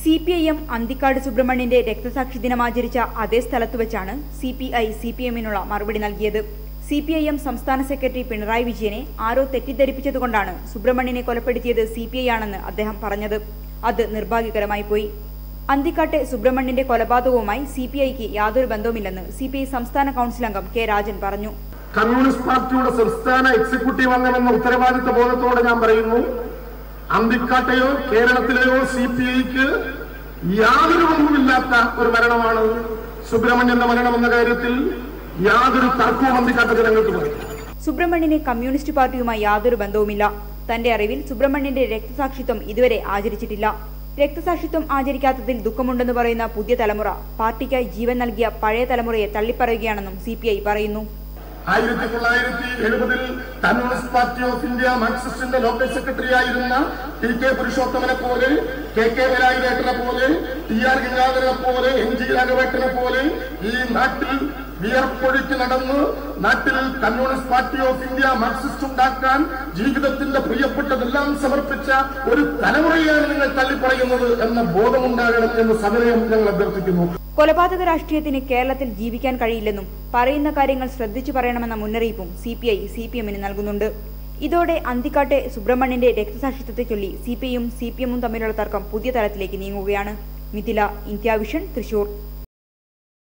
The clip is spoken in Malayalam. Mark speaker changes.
Speaker 1: C P I M Anthikad സുബ്രഹ്മണ്യന്റെ രക്തസാക്ഷി ദിനം ആചരിച്ച അതേ സ്ഥലത്ത് വെച്ചാണ് C P I C P എമ്മിനുള്ള മറുപടി നൽകിയത്. സി പി ഐ എം സംസ്ഥാന സെക്രട്ടറി പിണറായി വിജയനെ ആരോ തെറ്റിദ്ധരിപ്പിച്ചതുകൊണ്ടാണ് സുബ്രഹ്മണ്യനെ കൊലപ്പെടുത്തിയത് സി പി ഐ ആണെന്ന് അദ്ദേഹം പറഞ്ഞത്. അത് നിർഭാഗ്യകരമായി പോയി. അന്തിക്കാട്ടെ സുബ്രഹ്മണ്യന്റെ കൊലപാതകവുമായി സി പി ഐക്ക് യാതൊരു ബന്ധവുമില്ലെന്ന് സി പി ഐ സംസ്ഥാന കൗൺസിൽ അംഗം കെ രാജൻ പറഞ്ഞു.
Speaker 2: കമ്മ്യൂണിസ്റ്റ് പാർട്ടിയുടെ സംസ്ഥാന എക്സിക്യൂട്ടീവ് അംഗമെന്ന ഉത്തരവാദിത്ത ബോധത്തോടെ ഞാൻ പറയുന്നു അന്തിക്കാട്ടെയോ കേരളത്തിലെയോ സി പി ഐക്ക് യാതൊരു ബന്ധവുമില്ലാത്ത ഒരു മരണമാണ് സുബ്രഹ്മണ്യന്റെ മരണം എന്ന കാര്യത്തിൽ യാതൊരു തർക്കവും അന്തിക്കാട്ട ജനങ്ങൾക്ക് പറയും
Speaker 1: സുബ്രഹ്മണ്യന് കമ്മ്യൂണിസ്റ്റ് പാർട്ടിയുമായി യാതൊരു ബന്ധവുമില്ല. തന്റെ അറിവിൽ സുബ്രഹ്മണ്യന്റെ രക്തസാക്ഷിത്വം ഇതുവരെ ആചരിച്ചിട്ടില്ല. രക്തസാക്ഷിത്വം ആചരിക്കാത്തതിൽ ദുഃഖമുണ്ടെന്ന് പറയുന്ന പുതിയ തലമുറ പാർട്ടിക്കായി ജീവൻ നൽകിയ പഴയ തലമുറയെ തള്ളിപ്പറയുകയാണെന്നും സി പറയുന്നു.
Speaker 2: ആയിരത്തി തൊള്ളായിരത്തി എഴുപതിൽ കമ്മ്യൂണിസ്റ്റ് പാർട്ടി ഓഫ് ഇന്ത്യ മാർക്സിസ്റ്റിന്റെ ലോക്കൽ സെക്രട്ടറി ആയിരുന്ന ടി കെ പുരുഷോത്തമനെ പോലെ കെ കെ വിനായകരേട്ടനെ പോലെ ടി ആർ ഗംഗാധരനെ പോലെ എം ജി രാഘവേട്ടനെ പോലെ ഈ നാട്ടിൽ വിയർപ്പൊഴുക്കി നടന്ന് നാട്ടിൽ communist party of India Marxist ഉണ്ടാക്കാൻ ജീവിതത്തിന്റെ പ്രിയപ്പെട്ടതെല്ലാം സമർപ്പിച്ച ഒരു തലമുറയാണ് നിങ്ങൾ തള്ളിപ്പറയുന്നത് എന്ന ബോധമുണ്ടാകണം എന്ന് സമരം ഞങ്ങൾ അഭ്യർത്ഥിക്കുന്നു.
Speaker 1: കൊലപാതക രാഷ്ട്രീയത്തിന് കേരളത്തിൽ ജീവിക്കാൻ കഴിയില്ലെന്നും പറയുന്ന കാര്യങ്ങൾ ശ്രദ്ധിച്ചു പറയണമെന്ന മുന്നറിയിപ്പും C P I C P എമ്മിന് നൽകുന്നുണ്ട്. ഇതോടെ അന്തിക്കാട്ടെ സുബ്രഹ്മണ്യന്റെ രക്തസാക്ഷിത്വത്തെ ചൊല്ലി സി പി ഐയും സി പി എമ്മും തമ്മിലുള്ള തർക്കം പുതിയ തലത്തിലേക്ക് നീങ്ങുകയാണ്. Mithila India vision Thrissur.